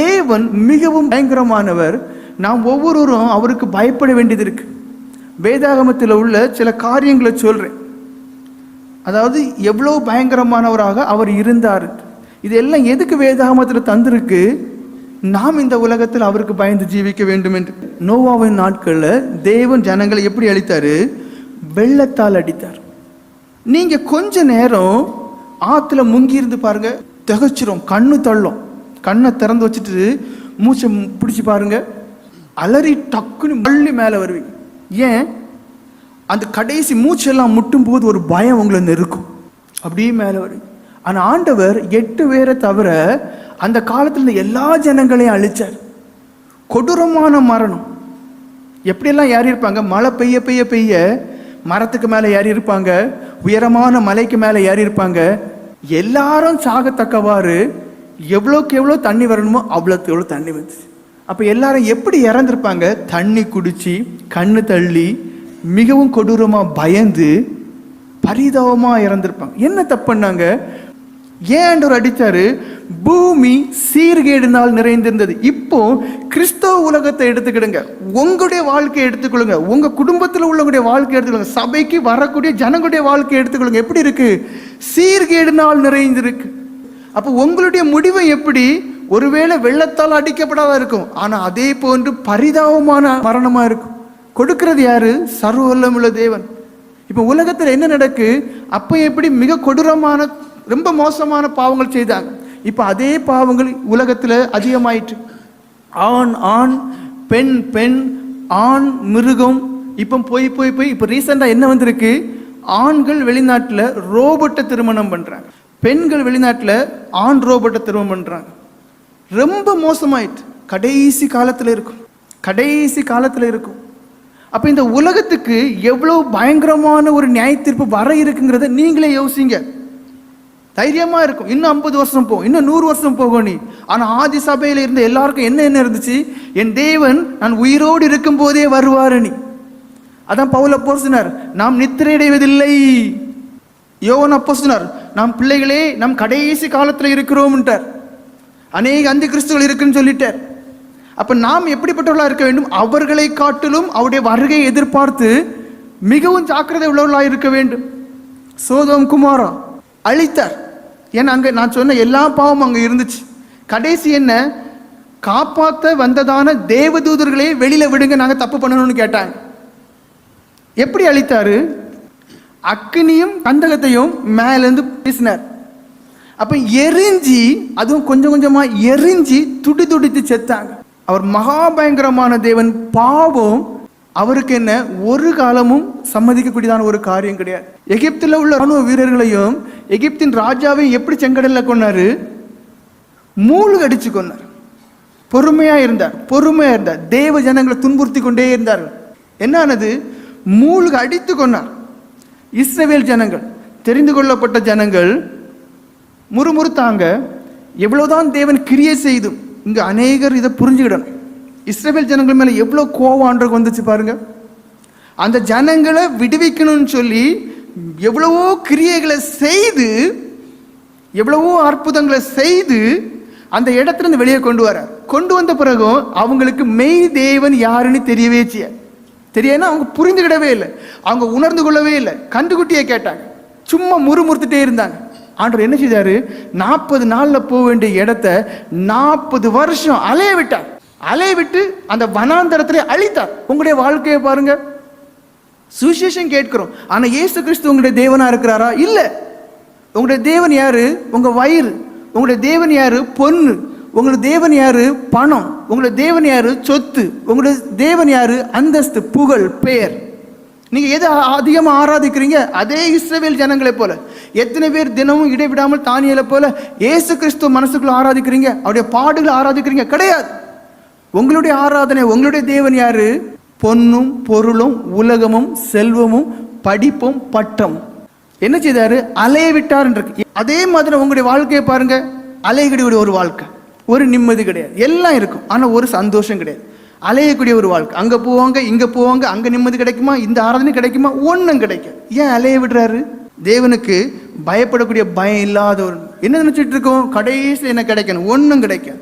தேவன் மிகவும் பயங்கரமானவர். நாம் ஒவ்வொருவரும் அவருக்கு பயப்பட வேண்டியது இருக்கு. வேதாகமத்தில் உள்ள சில காரியங்களை சொல்றேன். அதாவது எவ்வளோ பயங்கரமானவராக அவர் இருந்தார். இதெல்லாம் எதுக்கு வேதாகமத்தில் தந்திருக்கு? நாம் இந்த உலகத்தில் அவருக்கு பயந்து ஜீவிக்க வேண்டும் என்று. நோவாவின் நாட்களில் தேவன் ஜனங்களை எப்படி அழித்தார்? வெள்ளத்தால் அடித்தார். நீங்கள் கொஞ்ச நேரம் ஆற்றுல முங்கி இருந்து பாருங்க திகச்சிரும் கண்ணு தள்ளும். கண்ணை திறந்து வச்சுட்டு மூச்சை பிடிச்சி பாருங்க. அலறி டக்குன்னு மல்லி மேலே வருவீங்க. ஏன்? அந்த கடைசி மூச்செல்லாம் முட்டும் போது ஒரு பயம் உங்களை நெருக்கும். அப்படியே மேலே வருவீங்க. ஆனால் ஆண்டவர் எட்டு பேரை தவிர அந்த காலத்தில் எல்லா ஜனங்களையும் அழிச்சார். கொடூரமான மரணம். எப்படியெல்லாம் ஏறி இருப்பாங்க? மழை பெய்ய பெய்ய பெய்ய மரத்துக்கு மேலே ஏறி இருப்பாங்க. உயரமான மலைக்கு மேலே ஏறி இருப்பாங்க. எல்லாரும் சாகத்தக்கவாறு எவ்வளோக்கு எவ்வளோ தண்ணி வரணுமோ அவ்வளோக்கு எவ்வளோ தண்ணி வந்துச்சு. அப்போ எல்லாரும் எப்படி இறந்துருப்பாங்க? தண்ணி குடித்து கண்ணு தள்ளி மிகவும் கொடூரமாக பயந்து பரிதாபமாக இறந்துருப்பாங்க. என்ன தப்பு பண்ணாங்க ஏன் ஆண்டவர் அடிச்சாரு? பூமி சீர்கேடுனால் நிறைந்திருந்தது. இப்போ கிறிஸ்தவ உலகத்தை எடுத்துக்கிடுங்க. உங்களுடைய வாழ்க்கையை எடுத்துக்கொள்ளுங்க. உங்க குடும்பத்தில் உள்ளவங்களுடைய வாழ்க்கையை எடுத்துக்கொள்ளுங்க. சபைக்கு வரக்கூடிய ஜனங்களுடைய வாழ்க்கையை எடுத்துக்கொள்ளுங்க. எப்படி இருக்கு? சீர்கேடுனால் நிறைந்திருக்கு. அப்போ உங்களுடைய முடிவு எப்படி? ஒருவேளை வெள்ளத்தால் அடிக்கப்படாத இருக்கும். ஆனால் அதே போன்று பரிதாபமான மரணமாக இருக்கும். கொடுக்கிறது யாரு? சர்வல்லமுள்ள தேவன். இப்போ உலகத்தில் என்ன நடக்கு? அப்போ எப்படி மிக கொடூரமான ரொம்ப மோசமான பாவங்கள் செய்தாங்க. இப்போ அதே பாவங்கள் உலகத்தில் அதிகமாயிற்று. ஆண் ஆண் பெண் பெண் ஆண் மிருகம். இப்போ போய் போய் போய் இப்போ ரீசெண்டாக என்ன வந்திருக்கு? ஆண்கள் வெளிநாட்டில் ரோபோட்டை திருமணம் பண்ணுறாங்க பெண்கள் வெளிநாட்டில் ஆண் ரோபோட்டை திருமணம் பண்ணுறாங்க ரொம்ப மோசமாயிட்டு. கடைசி காலத்தில் இருக்கும். கடைசி காலத்தில் இருக்கும். அப்போ இந்த உலகத்துக்கு எவ்வளோ பயங்கரமான ஒரு நியாய தீர்ப்பு வர இருக்குங்கிறத நீங்களே யோசிங்க. தைரியமாக இருக்கும். இன்னும் ஐம்பது வருஷம் போகும் இன்னும் நூறு வருஷம் போகும் நீ. ஆனால் ஆதி சபையில் இருந்த எல்லாருக்கும் என்ன என்ன இருந்துச்சு? என் தேவன் நான் உயிரோடு இருக்கும் போதே வருவாரு நீ. அதான் பவுல போசினார் நாம் நித்திரையடைவதில்லை. யோவன் அப்போ சொன்னார் நாம் பிள்ளைகளே நம் கடைசி காலத்தில் இருக்கிறோம்ன்றார் அநேக அந்த கிறிஸ்துகள் இருக்குன்னு சொல்லிட்டார். அப்போ நாம் எப்படிப்பட்டவர்களாக இருக்க வேண்டும்? அவர்களை காட்டிலும் அவருடைய வருகையை எதிர்பார்த்து மிகவும் ஜாக்கிரதை உள்ளவர்களாக இருக்க வேண்டும். சோதம் குமாரா அழித்தார். ஏன்னா அங்கே நான் சொன்ன எல்லா பாவமும் அங்கே இருந்துச்சு. கடைசி என்ன? காப்பாற்ற வந்ததான தேவதூதர்களே வெளியில் விடுங்க நாங்கள் தப்பு பண்ணணும்னு கேட்டாங்க. எப்படி அழித்தாரு? அக்னியும் கந்தகத்தையும் மேலேருந்து பேசினார் அப்போ எரிஞ்சி அதுவும் கொஞ்சம் கொஞ்சமாக எரிஞ்சி துடி துடித்து செத்தாங்க. அவர் மகாபயங்கரமான தேவன் பாவம் அவருக்கு என்ன ஒரு காலமும் சம்மதிக்கக்கூடியதான ஒரு காரியம் கிடையாது. எகிப்தில் உள்ள ராணுவ வீரர்களையும் எகிப்தின் ராஜாவையும் எப்படி செங்கடல்ல கொன்னாரு? மூழ்கு அடிச்சு கொன்னார். பொறுமையா இருந்தார் பொறுமையா இருந்தார். தேவ ஜனங்களை துன்புறுத்தி கொண்டே இருந்தார்கள். என்ன ஆனது? மூழ்கு அடித்து கொன்னார். இஸ்ரவேல் ஜனங்கள் தெரிந்து கொள்ளப்பட்ட ஜனங்கள் முறுமுறுத்தாங்க. எவ்வளவுதான் தேவன் கிரியை செய்தும் இங்க அநேகர் இதை புரிஞ்சுக்கிடணும். இஸ்ரவேல் ஜனங்கள் மேல எவ்வளவு கோவான்றது வந்துச்சு பாருங்க. அந்த ஜனங்களை விடுவிக்கணும்னு சொல்லி எவ்வளவோ கிரியைகளை செய்து எவ்வளவோ அற்புதங்களை செய்து அந்த இடத்துல இருந்து வெளியே கொண்டு வர. கொண்டு வந்த பிறகும் அவங்களுக்கு மெய் தேவன் யாருன்னு தெரியவே செய்ய தெரியனா அவங்க புரிந்துக்கிடவே இல்லை. அவங்க உணர்ந்து கொள்ளவே இல்லை. கண்டுகுட்டியை கேட்டாங்க. சும்மா முறுமுறுத்துட்டே இருந்தாங்க. ஆண்டவர் என்ன செய்தார்? நாற்பது நாளில் போக வேண்டிய இடத்த நாற்பது வருஷம் அலைய விட்டார். அலைய விட்டு அந்த வனாந்தரத்திலே அழித்தார். உங்களுடைய வாழ்க்கையை பாருங்க. சுவிசேஷம் கேட்கிறோம். ஆனால் இயேசு கிறிஸ்து உங்களுடைய தேவனாக இருக்கிறாரா? இல்லை. உங்களுடைய தேவன் யாரு? உங்கள் வயிறு. உங்களுடைய தேவன் யாரு? பொண்ணு. உங்களுடைய தேவன் யாரு? பணம். உங்களுடைய தேவன் யாரு? சொத்து. உங்களுடைய தேவன் யாரு? அந்தஸ்து புகழ் பெயர். நீங்க எதை அதிகமாக ஆராதிக்கிறீங்க? அதே இஸ்ரவேல் ஜனங்களை போல. எத்தனை பேர் தினமும் இடைவிடாமல் தானியலை போல ஏசு கிறிஸ்துவ மனசுக்குள்ள ஆராதிக்கிறீங்க? அவருடைய பாடுகளை ஆராதிக்கிறீங்க? கிடையாது. உங்களுடைய ஆராதனை உங்களுடைய தேவன் யாரு? பொன்னும் பொருளும் உலகமும் செல்வமும் படிப்பும் பட்டம். என்ன செய்தாரு? அலைய விட்டார் அதே மாதிரி உங்களுடைய வாழ்க்கையை பாருங்க. அலைகடியுடைய ஒரு வாழ்க்கை. ஒரு நிம்மதி கிடையாது. எல்லாம் இருக்கும். ஆனால் ஒரு சந்தோஷம் கிடையாது. அலையக்கூடிய ஒரு வாழ்க்கை. அங்கே போவாங்க இங்கே போவாங்க அங்கே நிம்மதி கிடைக்குமா இந்த ஆராதனை கிடைக்குமா? ஒன்றும் கிடைக்கும் ஏன் அலைய விடுறாரு? தேவனுக்கு பயப்படக்கூடிய பயம் இல்லாத ஒரு என்ன நினைச்சிட்டு இருக்கோம்? கடைசியில் என்ன கிடைக்கணும்? ஒன்றும் கிடைக்கும்